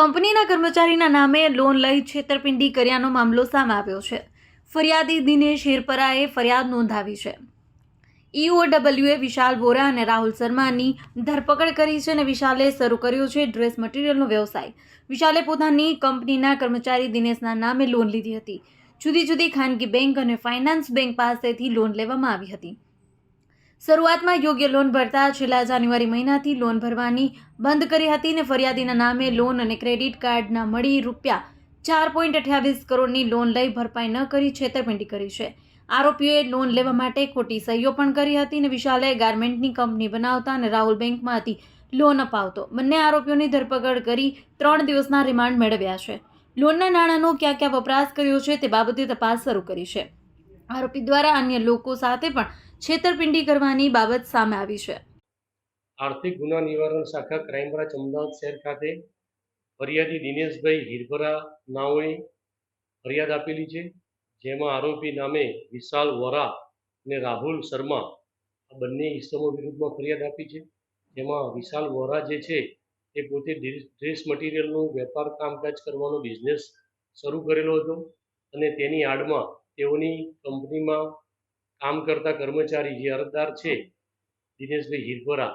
કંપનીના કર્મચારીના નામે લોન લઈ છેતરપિંડી કર્યાનો મામલો સામે આવ્યો છે. ફરિયાદી દિનેશ હિરપરાએ ફરિયાદ નોંધાવી છે. ઈઓડબલ્યુએ વિશાલ વોરા અને રાહુલ શર્માની ધરપકડ કરી છે અને વિશાલે શરૂ કર્યો છે ડ્રેસ મટીરિયલનો વ્યવસાય. વિશાલે પોતાની કંપનીના કર્મચારી દિનેશના નામે લોન લીધી હતી. જુદી જુદી ખાનગી બેંક અને ફાઇનાન્સ બેંક પાસેથી લોન લેવામાં આવી હતી. શરૂઆતમાં યોગ્ય લોન ભરતા છેલ્લા જાન્યુઆરી મહિનાથી લોન ભરવાની બંધ કરી હતી ને ફરિયાદીના નામે લોન અને ક્રેડિટ કાર્ડના મળી રૂપિયા ચાર પોઈન્ટ અઠ્યાવીસ કરોડની લોન લઈ ભરપાઈ ન કરી છેતરપિંડી કરી છે. આરોપીઓએ લોન લેવા માટે ખોટી સહીઓ પણ કરી હતી અને વિશાલે ગાર્મેન્ટની કંપની બનાવતા અને રાહુલ બેંકમાંથી લોન અપાવતો. બંને આરોપીઓની ધરપકડ કરી ત્રણ દિવસના રિમાન્ડ મેળવ્યા છે. લોનના નાણાંનો ક્યાં ક્યાં વપરાશ કર્યો છે તે બાબતે તપાસ શરૂ કરી છે. આરોપી દ્વારા અન્ય લોકો સાથે પણ છેતરપિંડી કરવાની બાબત સામે આવી છે. આર્થિક ગુના નિવારણ શાખા ક્રાઇમ બ્રાન્ચ અમદાવાદ શહેર ખાતે ફરિયાદી દિનેશભાઈ હિરભરા નાઓએ ફરિયાદ આપેલી છે, જેમાં આરોપી નામે વિશાલ વોરા અને રાહુલ શર્મા આ બંને ઇસમો વિરુદ્ધમાં ફરિયાદ આપી છે, જેમાં વિશાલ વોરા જે છે એ પોતે ડ્રેસ મટીરિયલનું વેપાર કામકાજ કરવાનો બિઝનેસ શરૂ કરેલો હતો અને તેની આડમાં તેઓની કંપનીમાં કામ કરતા કર્મચારી જે અરજદાર છે, દિનેશભાઈ હિરભરા,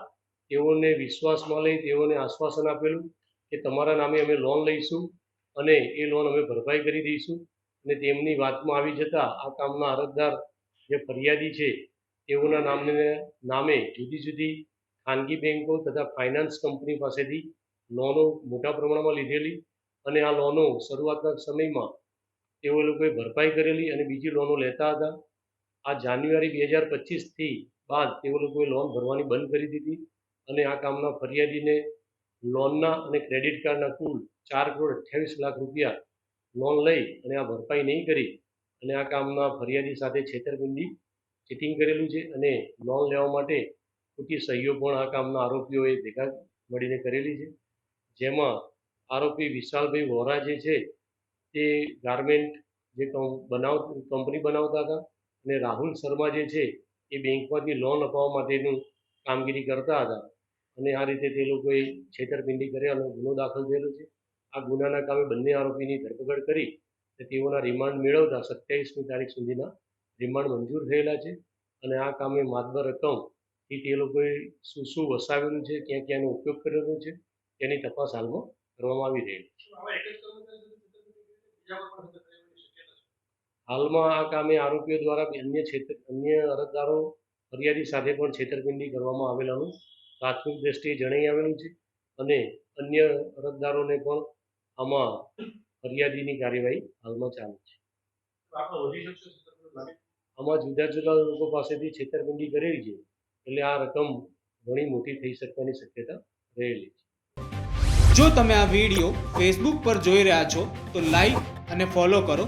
તેઓને વિશ્વાસમાં લઈ, તેઓને આશ્વાસન આપેલું કે તમારા નામે અમે લોન લઈશું અને એ લોન અમે ભરપાઈ કરી દઈશું. અને તેમની વાતમાં આવી જતાં આ કામના અરજદાર જે ફરિયાદી છે, તેઓના નામને, નામે જુદી જુદી ખાનગી બેન્કો તથા ફાઇનાન્સ કંપની પાસેથી લોનો મોટા પ્રમાણમાં લીધેલી અને આ લોનો શરૂઆતના સમયમાં તેઓ લોકોએ ભરપાઈ કરેલી અને બીજી લોનો લેતા હતા. આ જાન્યુઆરી બે હજાર પચીસથી બાદ તેઓ લોકોએ લોન ભરવાની બંધ કરી દીધી અને આ કામના ફરિયાદીને લોનના અને ક્રેડિટ કાર્ડના કુલ ચાર કરોડ અઠ્યાવીસ લાખ રૂપિયા લોન લઈ અને આ ભરપાઈ નહીં કરી અને આ કામના ફરિયાદી સાથે છેતરપિંડી ચીટિંગ કરેલું છે અને લોન લેવા માટે ખોટી સહીઓ પણ આ કામના આરોપીઓએ ભેગા મળીને કરેલી છે. જેમાં આરોપી વિશાલભાઈ વોરા જે છે તે ગાર્મેન્ટ જે બનાવ કંપની બનાવતા હતા અને રાહુલ શર્મા જે છે, એ બેંકમાંથી લોન અપાવવા માટેનું કામગીરી કરતા હતા. અને આ રીતે તે લોકોએ છેતરપિંડી કર્યાનો ગુનો દાખલ થયેલો છે. આ ગુનાના કામે બંને આરોપીની ધરપકડ કરી તેઓના રિમાન્ડ મેળવતા સત્યાવીસમી તારીખ સુધીના રિમાન્ડ મંજૂર થયેલા છે. અને આ કામે માતબર રકમથી તે લોકોએ શું શું વસાવેલું છે, ક્યાં ક્યાંનો ઉપયોગ કરેલો છે, તેની તપાસ હાલમાં કરવામાં આવી રહી છે. હાલમાં આ કામે આરોપીઓ દ્વારા અન્ય છેતર અન્ય અરજદારો ફરિયાદી સાથે પણ છેતરપિંડી કરવામાં આવેલાનું પ્રાથમિક દ્રષ્ટિએ જણાઈ આવેલું છે અને અન્ય અરજદારોને પણ આમાં ફરિયાદીની કાર્યવાહી હાલમાં ચાલુ છે. આમાં જુદા જુદા લોકો પાસેથી છેતરપિંડી કરેલી છે એટલે આ રકમ ઘણી મોટી થઈ શકવાની શક્યતા રહેલી છે. જો તમે આ વીડિયો ફેસબુક પર જોઈ રહ્યા છો તો લાઈક અને ફોલો કરો.